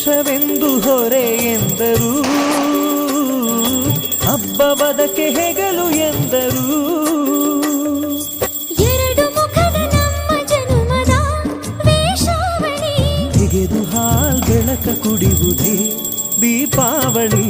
ದ್ವೇಷವೆಂದು ಹೊರೆ ಎಂದರು. ಬದಕೆ ಹೆಗಲು ಎಂದರು. ಎರಡು ಮುಖದ ನಮ್ಮ ಜನುಮದ ವೇಷಾವಳಿ. ತೆಗೆದು ಹಾಲ್ ಬೆಳಕ ಕುಡಿಯುವುದೇ ದೀಪಾವಳಿ.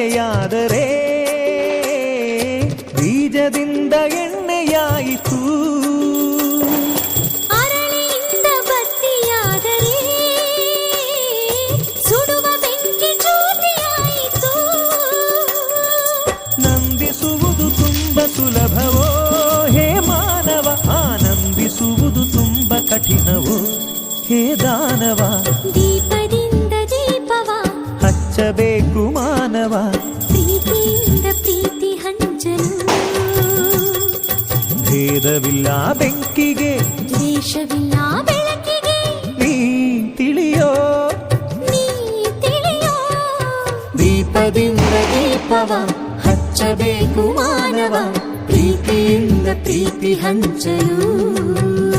ಹಣತೆಯಾದರೆ ಬೀಜದಿಂದ ಎಣ್ಣೆಯಾಯಿತು ಅರಳಿಯಿಂದ ಬತ್ತಿಯಾದರೆ ಸುಡುವ ಬೆಂಕಿ ಜ್ಯೋತಿಯಾಯಿತು ನಂದಿಸುವುದು ತುಂಬ ಸುಲಭವೋ ಹೇ ಮಾನವ ಆನಂದಿಸುವುದು ತುಂಬ ಕಠಿಣವೋ ಹೇ ದಾನವ ಭೇದವಿಲ್ಲ ಬೆಂಕಿಗೆ. ದ್ವೇಷವಿಲ್ಲ ಬೆಳಕಿಗೆ. ನೀ ತಿಳಿಯೋ ನೀ ತಿಳಿಯೋ. ದೀಪದಿಂದ ದೀಪವ ಹಚ್ಚಬೇಕು ಮಾನವ ಪ್ರೀತಿಯಿಂದ ಪ್ರೀತಿ ಹಂಚಲು.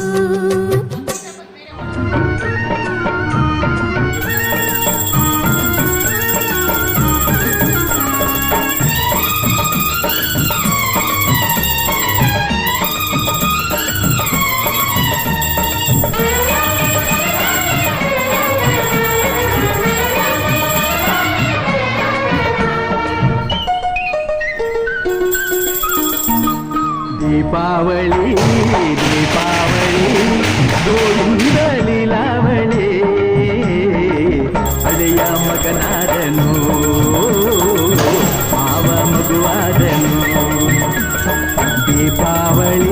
ದೀಪಾವಳಿ ದೀಪಾವಳಿ ಗೋವಿಂದ ಲೀಲಾವಳಿ ಹಳೆಯ ಮಗನಾದನು ಮಾವ ಮಗುವಾದನು ದೀಪಾವಳಿ ದೀಪಾವಳಿ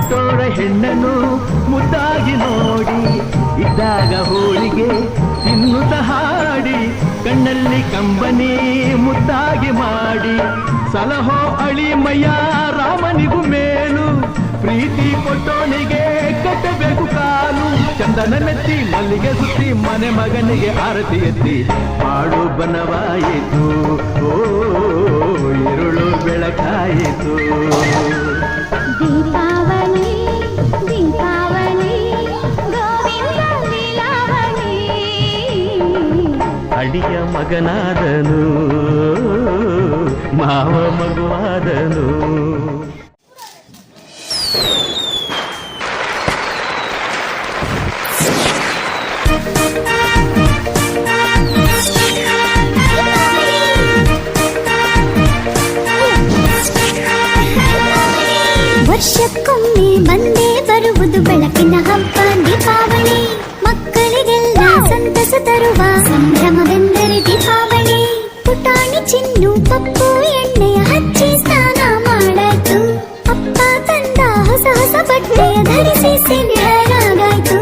ಕೊಟ್ಟೋರ ಹೆಣ್ಣನ್ನು ಮುದ್ದಾಗಿ ನೋಡಿ, ಇದ್ದಾಗ ಹೋಳಿಗೆ ತಿನ್ನುತ್ತ ಹಾಡಿ, ಕಣ್ಣಲ್ಲಿ ಕಂಬನಿ ಮುದ್ದಾಗಿ ಮಾಡಿ, ಸಲಹೋ ಅಳಿ ಮಯ್ಯ ರಾಮನಿಗೂ ಮೇಲು, ಪ್ರೀತಿ ಕೊಟ್ಟೋನಿಗೆ ಕಟ್ಟಬೇಕು ಕಾಲು ಚಂದನ ಮೆತ್ತಿ ಮಲ್ಲಿಗೆ ಸುತ್ತಿ ಮನೆ ಮಗನಿಗೆ ಆರತಿ ಎತ್ತಿ ಮಾಡು ಬನವಾಯಿತು, ಓ ಬೆಳಕಾಯಿತು. ಮಗನಾದನು. ಮಾವ ಮಗುವಾದನು. ವರ್ಷಕ್ಕೊಮ್ಮೆ ಬಂದೇ ಬರುವುದು ಬೆಳಕಿನ ಹಬ್ಬ ದೀಪಾವಳಿ. ಮಕ್ಕಳಿಗೆಲ್ಲ ಸಂತಸ ತರುವ ಸಂಭ್ರಮದ ಚಿನ್ನು ಪಪ್ಪು ಎಣ್ಣೆಯ ಹಚ್ಚಿ ಸ್ನಾನ ಮಾಡಾಯ್ತು ಅಪ್ಪ ತಂದ ಹೊಸ ಹೊಸ ಬಟ್ಟೆಯ ಧರಿಸಿ ಸಿಂಧರಾಗಾಯ್ತು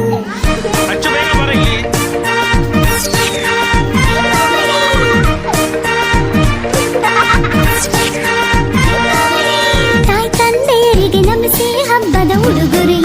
ತಾಯಿ ತಂದೆಯರಿಗೆ ನಮಿಸಿ ಹಬ್ಬದ ಉಡುಗೊರೆ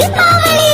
ದೀಪಾವಳಿ